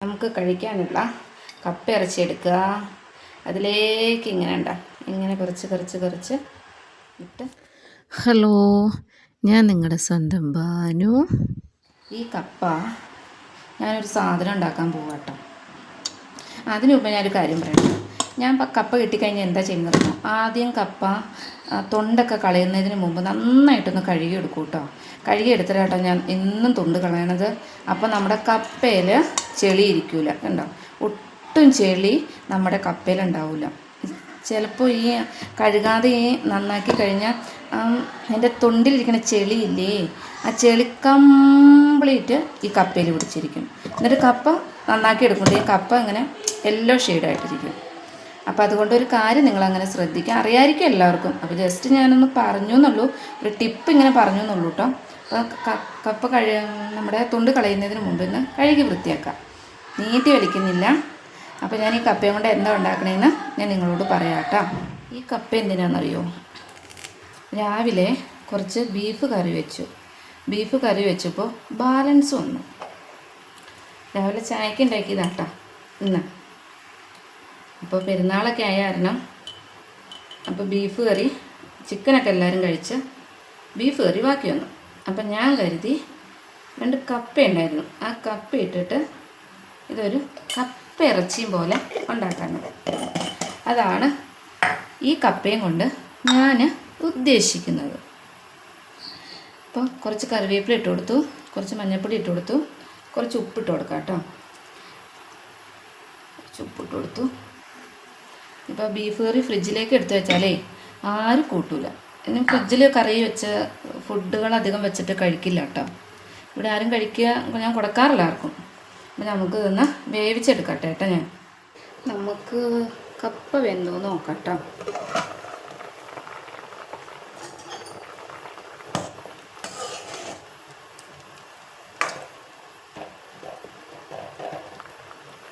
നമുക്ക് കഴിക്കാനുള്ള കപ്പ ഇറച്ചി എടുക്കുക അതിലേക്ക് ഇങ്ങനെ ഉണ്ട ഇങ്ങനെ കുറച്ച് കുറച്ച് കുറച്ച് ഇട്ട്. ഹലോ ഞാൻ നിങ്ങളുടെ സ്വന്തം ബാനു ഈ കപ്പ ഞാനൊരു സാധനം ഉണ്ടാക്കാൻ പോവാം കേട്ടോ അതിനു മുമ്പ് ഞാനൊരു കാര്യം പറയണം ഞാൻ ഇപ്പം കപ്പ കിട്ടിക്കഴിഞ്ഞാൽ എന്താ ചെയ്യുന്നത് ആദ്യം കപ്പ തൊണ്ടൊക്കെ കളയുന്നതിന് മുമ്പ് നന്നായിട്ടൊന്ന് കഴുകി എടുക്കും കേട്ടോ കഴുകി എടുത്തിട്ടാട്ടോ ഞാൻ എന്നും തൊണ്ട് കളയണത്. അപ്പോൾ നമ്മുടെ കപ്പയിൽ ചെളി ഇരിക്കൂല കണ്ടോ? ഒട്ടും ചെളി നമ്മുടെ കപ്പയിൽ ഉണ്ടാവില്ല ചിലപ്പോൾ ഈ കഴുകാതെ ഈ നന്നാക്കി കഴിഞ്ഞാൽ അതിന്റെ തൊണ്ടിലിരിക്കുന്ന ചെളിയില്ലേ ആ ചെളി കംപ്ലീറ്റ് ഈ കപ്പയിൽ പിടിച്ചിരിക്കും. എന്നിട്ട് കപ്പ നന്നാക്കി എടുക്കുമ്പോൾ ഈ കപ്പ ഇങ്ങനെ യെല്ലോ ഷെയ്ഡായിട്ടിരിക്കും അപ്പോൾ അതുകൊണ്ട് ഒരു കാര്യം നിങ്ങൾ അങ്ങനെ ശ്രദ്ധിക്കുക. അറിയായിരിക്കും എല്ലാവർക്കും. അപ്പോൾ ജസ്റ്റ് ഞാനൊന്ന് പറഞ്ഞു എന്നുള്ളൂ ഒരു ടിപ്പ് ഇങ്ങനെ പറഞ്ഞു എന്നുള്ളൂ കേട്ടോ അപ്പോൾ കപ്പ കഴി നമ്മുടെ തൊണ്ട് കളയുന്നതിന് മുമ്പ് ഇന്ന് കഴുകി വൃത്തിയാക്കാം. നീട്ടി വലിക്കുന്നില്ല. അപ്പോൾ ഞാൻ ഈ കപ്പയും കൊണ്ട് എന്താ ഉണ്ടാക്കണേന്ന് ഞാൻ നിങ്ങളോട് പറയാം ഈ കപ്പ എന്തിനാണെന്നറിയോ രാവിലെ കുറച്ച് ബീഫ് കറി വെച്ചു. ബീഫ് കറി വെച്ചപ്പോൾ ബാലൻസ് വന്നു. രാവിലെ ചായക്ക് ഉണ്ടാക്കിയതാട്ടാ. ഇന്ന്. അപ്പോൾ പെരുന്നാളൊക്കെ ആയ കാരണം അപ്പോൾ ബീഫ് കറി ചിക്കനൊക്കെ എല്ലാവരും കഴിച്ച് ബീഫ് കറി ബാക്കി വന്നു. അപ്പം ഞാൻ കരുതി രണ്ട് കപ്പ ഉണ്ടായിരുന്നു. ആ കപ്പ ഇട്ടിട്ട് ഇതൊരു കപ്പ ഇറച്ചിയും പോലെ ഉണ്ടാക്കുന്നത് അതാണ് ഈ കപ്പയും കൊണ്ട് ഞാൻ ഉദ്ദേശിക്കുന്നത്. അപ്പോൾ കുറച്ച് കറിവേപ്പില ഇട്ട് കൊടുത്തു കുറച്ച് മഞ്ഞൾപ്പൊടി ഇട്ട് കൊടുത്തു കുറച്ച് ഉപ്പിട്ട് കൊടുക്കാം കേട്ടോ. കുറച്ച് ഉപ്പിട്ട് കൊടുത്തു. ഇപ്പോൾ ബീഫ് കറി ഫ്രിഡ്ജിലേക്ക് എടുത്തു വെച്ചാലേ ആരും കൂട്ടൂല. ഇനി ഫ്രിഡ്ജിൽ കറി വെച്ച് ഫുഡുകൾ അധികം വെച്ചിട്ട് കഴിക്കില്ല കേട്ടോ. ഇവിടെ ആരും കഴിക്കുക ഞാൻ കൊടുക്കാറില്ല ആർക്കും. അപ്പം നമുക്ക് ഇതൊന്ന് വേവിച്ചെടുക്കട്ടെ കേട്ടോ ഞാൻ. നമുക്ക് കപ്പ വെന്തോ നോക്കാം കേട്ടോ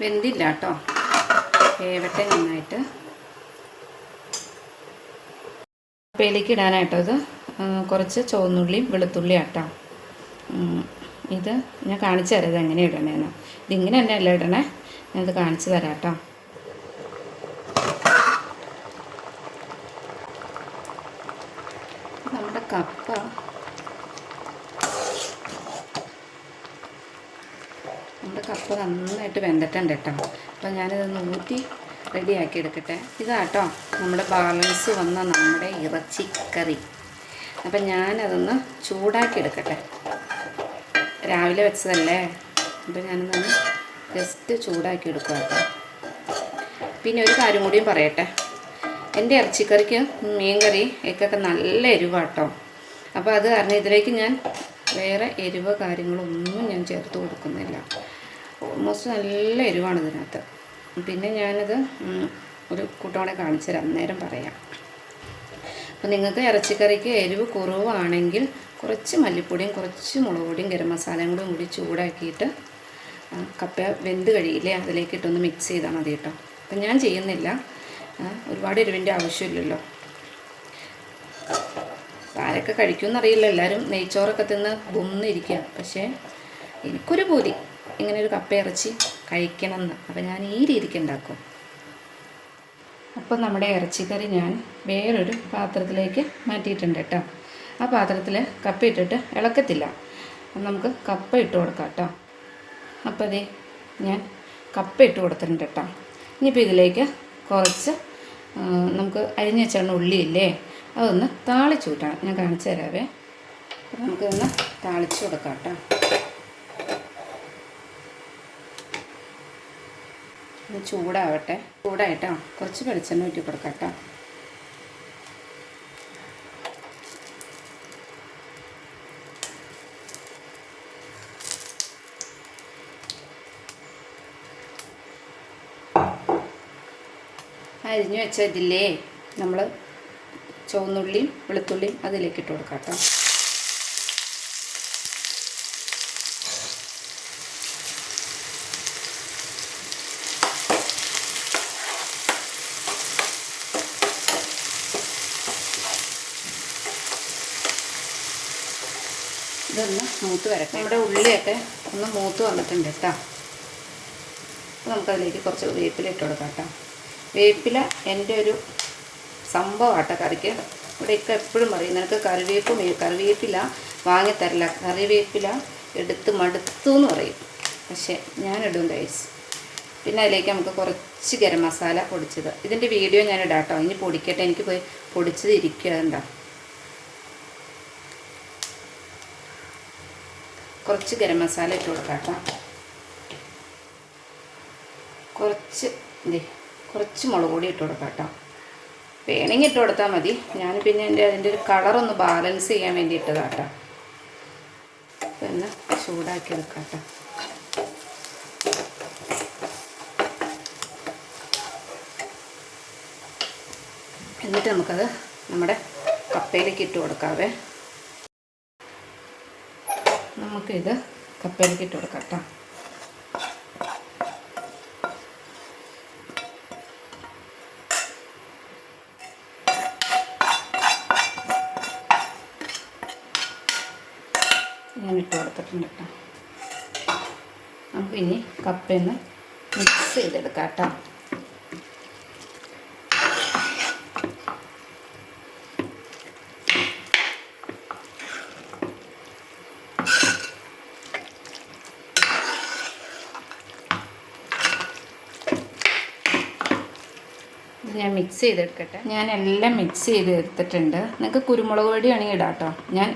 വെന്തില്ല കേട്ടോ. വേവട്ടെ നന്നായിട്ട്. കപ്പയിലേക്ക് ഇടാനായിട്ടോ ഇത് കുറച്ച് ചുവന്നുള്ളിയും വെളുത്തുള്ളിയും ആട്ടോ. ഉം, ഇത് ഞാൻ കാണിച്ചു തരാം ഇത് എങ്ങനെ ഇടണേന്ന് ഇതിങ്ങനെ തന്നെ അല്ല ഇടണേ? ഞാനത് കാണിച്ചു തരാം കേട്ടോ. നമ്മുടെ കപ്പ. നമ്മുടെ കപ്പ നന്നായിട്ട് വെന്തിട്ടുണ്ട് കേട്ടോ. അപ്പം ഞാനിതൊന്ന് ഊറ്റി റെഡിയാക്കി എടുക്കട്ടെ. ഇതാട്ടോ നമ്മുടെ ബാലൻസ് വന്ന നമ്മുടെ ഇറച്ചിക്കറി അപ്പം ഞാനതൊന്ന് ചൂടാക്കി എടുക്കട്ടെ. രാവിലെ വെച്ചതല്ലേ? അപ്പം ഞാനൊന്ന് ജസ്റ്റ് ചൂടാക്കി എടുക്കുക കേട്ടോ. പിന്നെ ഒരു കാര്യം കൂടിയും പറയട്ടെ. എന്റെ ഇറച്ചിക്കറിക്ക് മീൻകറി ഒക്കെ നല്ല എരിവാട്ടോ. അപ്പോൾ അത് കാരണം ഇതിലേക്ക് ഞാൻ വേറെ എരിവ് കാര്യങ്ങളൊന്നും ഞാൻ ചേർത്ത് കൊടുക്കുന്നില്ല. ഓൾമോസ്റ്റ് നല്ല എരിവാണ് ഇതിനകത്ത്. പിന്നെ ഞാനത് ഒരു കൂട്ടോടെ കാണിച്ചു തരാം. അന്നേരം പറയാം. അപ്പം നിങ്ങൾക്ക് ഇറച്ചിക്കറിക്ക് എരിവ് കുറവാണെങ്കിൽ കുറച്ച് മല്ലിപ്പൊടിയും കുറച്ച് മുളക് പൊടിയും ഗരം മസാലയും കൂടി കൂടി ചൂടാക്കിയിട്ട് കപ്പ വെന്ത് കഴിയില്ലേ അതിലേക്ക് ഇട്ടൊന്ന് മിക്സ് ചെയ്താൽ മതി കേട്ടോ. അപ്പം ഞാൻ ചെയ്യുന്നില്ല. ഒരുപാട് എരിവിന്റെ ആവശ്യമില്ലല്ലോ. ആരൊക്കെ കഴിക്കുമെന്നറിയില്ല. എല്ലാവരും നെയ്ച്ചോറൊക്കെ തിന്ന് ബൊന്നിരിക്കുക പക്ഷേ എനിക്കൊരു പൂതി. ഇങ്ങനെ ഒരു കപ്പ ഇറച്ചി കഴിക്കണം എന്ന് അപ്പം ഞാൻ ഈ രീതിക്ക് ഉണ്ടാക്കും. അപ്പം നമ്മുടെ ഇറച്ചിക്കറി ഞാൻ വേറൊരു പാത്രത്തിലേക്ക് മാറ്റിയിട്ടുണ്ട് കേട്ടോ. ആ പാത്രത്തിൽ കപ്പ ഇട്ടിട്ട് ഇളക്കത്തില്ല നമുക്ക് കപ്പ ഇട്ട് കൊടുക്കാം കേട്ടോ അപ്പോൾ അതെ ഞാൻ കപ്പ ഇട്ട് കൊടുത്തിട്ടുണ്ട് കേട്ടോ ഇനിയിപ്പോൾ ഇതിലേക്ക് കുറച്ച് നമുക്ക് അരിഞ്ഞ വെച്ചാണ് ഉള്ളിയില്ലേ അതൊന്ന് താളിച്ചു കൂട്ടണം ഞാൻ കാണിച്ചു തരാവേ. അപ്പം നമുക്കിതൊന്ന് താളിച്ചു കൊടുക്കാം കേട്ടോ ഒന്ന് ചൂടാവട്ടെ. ചൂടായിട്ടോ കുറച്ച് വെളിച്ചെണ്ണ ഊറ്റി കൊടുക്കാം കേട്ടോ അരിഞ്ഞു വെച്ച ഇതില്ലേ നമ്മൾ ചുവന്നുള്ളിയും വെളുത്തുള്ളിയും അതിലേക്ക് ഇട്ട് കൊടുക്കാം കേട്ടോ. ഇതൊന്ന് മൂത്ത് വരട്ടെ. നമ്മുടെ ഉള്ളിയൊക്കെ ഒന്ന് മൂത്ത് വന്നിട്ടുണ്ട് കേട്ടോ. അപ്പോൾ നമുക്കതിലേക്ക് കുറച്ച് വേപ്പില ഇട്ട് കൊടുക്കാം കേട്ടോ. വേപ്പില എന്റെ ഒരു സംഭവമാട്ടോ കറിക്ക്. ഇവിടെയൊക്കെ എപ്പോഴും പറയും നിനക്ക് കറിവേപ്പ് കറിവേപ്പില വാങ്ങിത്തരില്ല കറിവേപ്പില എടുത്ത് മടുത്തു എന്ന് പറയും. പക്ഷേ ഞാനിടും ഗൈസ് പിന്നെ അതിലേക്ക് നമുക്ക് കുറച്ച് ഗരം മസാല പൊടിച്ചത്. ഇതിന്റെ വീഡിയോ ഞാൻ ഇടാം കേട്ടോ ഇനി പൊടിക്കട്ടെ. എനിക്ക് പോയി പൊടിച്ചത് ഇരിക്കുകയുണ്ടോ കുറച്ച് ഗരം മസാല ഇട്ട് കൊടുക്കാം കേട്ടോ. കുറച്ച് ഇതേ കുറച്ച് മുളക് പൊടി ഇട്ട് കൊടുക്കാം കേട്ടോ. വേണമെങ്കിൽ ഇട്ട് കൊടുത്താൽ മതി. ഞാൻ പിന്നെ എന്റെ അതിന്റെ ഒരു കളറൊന്ന് ബാലൻസ് ചെയ്യാൻ വേണ്ടി ഇട്ടതാട്ടോ പിന്നെ ചൂടാക്കി എടുക്കാം കേട്ടോ. എന്നിട്ട് നമുക്കത് നമ്മുടെ കപ്പയിലേക്ക് ഇട്ട് കൊടുക്കാവേ. നമുക്കിത് കപ്പയിലേക്ക് ഇട്ട് കൊടുക്കാം കേട്ടോ. ഞാൻ ഇട്ട് കൊടുത്തിട്ടുണ്ട് കേട്ടോ. നമുക്ക് ഇനി കപ്പയൊന്ന് മിക്സ് ചെയ്തെടുക്കാം കേട്ടോ. ഞാൻ മിക്സ് ചെയ്തെടുക്കട്ടെ. ഞാൻ എല്ലാം മിക്സ് ചെയ്ത് എടുത്തിട്ടുണ്ട് നിങ്ങൾക്ക് കുരുമുളക് പൊടി വേണമെങ്കിൽ ഇടാം കേട്ടോ ഞാൻ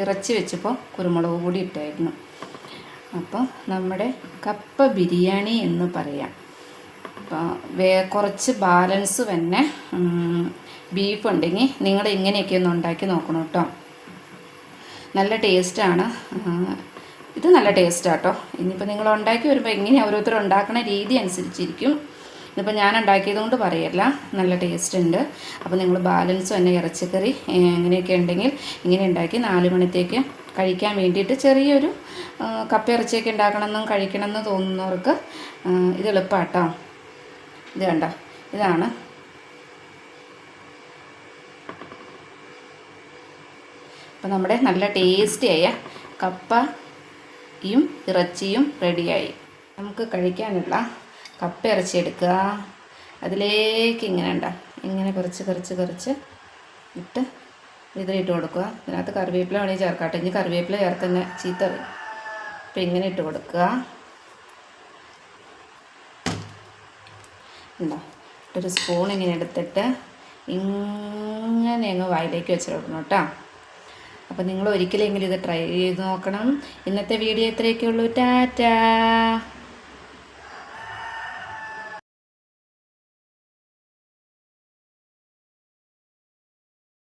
ഇറച്ചി വെച്ചപ്പോൾ കുരുമുളക് കൂടി ഇട്ടായിരുന്നു. അപ്പോൾ നമ്മുടെ കപ്പ ബിരിയാണി എന്ന് പറയാം. അപ്പോൾ വേ കുറച്ച് ബാലൻസ് തന്നെ ബീഫ് ഉണ്ടെങ്കിൽ നിങ്ങൾ ഇങ്ങനെയൊക്കെ ഒന്ന് ഉണ്ടാക്കി നോക്കണം കേട്ടോ. നല്ല ടേസ്റ്റാണ് ഇത് നല്ല ടേസ്റ്റാട്ടോ ഇനിയിപ്പോൾ നിങ്ങൾ ഉണ്ടാക്കി വരുമ്പോൾ എങ്ങനെയാണ് ഓരോരുത്തർ ഉണ്ടാക്കുന്ന രീതി അനുസരിച്ചിരിക്കും. ഇതിപ്പോൾ ഞാൻ ഉണ്ടാക്കിയത് കൊണ്ട് പറയല്ല. നല്ല ടേസ്റ്റ് ഉണ്ട്. അപ്പോൾ നിങ്ങൾ ബാലൻസ് തന്നെ ഇറച്ചിക്കറി എങ്ങനെയൊക്കെ ഉണ്ടെങ്കിൽ ഇങ്ങനെ ഉണ്ടാക്കി നാല് മണിത്തേക്ക് കഴിക്കാൻ വേണ്ടിയിട്ട് ചെറിയൊരു കപ്പ ഇറച്ചിയൊക്കെ ഉണ്ടാക്കണമെന്നും കഴിക്കണമെന്ന് തോന്നുന്നവർക്ക് ഇത് എളുപ്പമാട്ടോ ഇത് കണ്ടോ? ഇതാണ്. അപ്പോൾ നമ്മുടെ നല്ല ടേസ്റ്റിയായ കപ്പയും ഇറച്ചിയും റെഡിയായി നമുക്ക് കഴിക്കാനുള്ള കപ്പ ഇറച്ചി എടുക്കുക അതിലേക്ക് ഇങ്ങനെ ഉണ്ട ഇങ്ങനെ കുറച്ച് കുറച്ച് കുറച്ച് ഇട്ട് ഇതിലിട്ട് കൊടുക്കുക. ഇതിനകത്ത് കറിവേപ്പില വേണമെങ്കിൽ ചേർക്കാട്ടെ ഇനി കറിവേപ്പില ചേർത്ത് തന്നെ ചീത്ത അപ്പം ഇങ്ങനെ ഇട്ട് കൊടുക്കുക. ഉണ്ടോ ഒരു സ്പൂൺ ഇങ്ങനെ എടുത്തിട്ട് ഇങ്ങനെ അങ്ങ് വായിലേക്ക് വെച്ച് കൊടുക്കണം കേട്ടോ. അപ്പോൾ നിങ്ങൾ ഒരിക്കലെങ്കിലും ഇത് ട്രൈ ചെയ്ത് നോക്കണം. ഇന്നത്തെ വീഡിയോ ഇത്രയൊക്കെ ഉള്ളൂ ടാറ്റാ!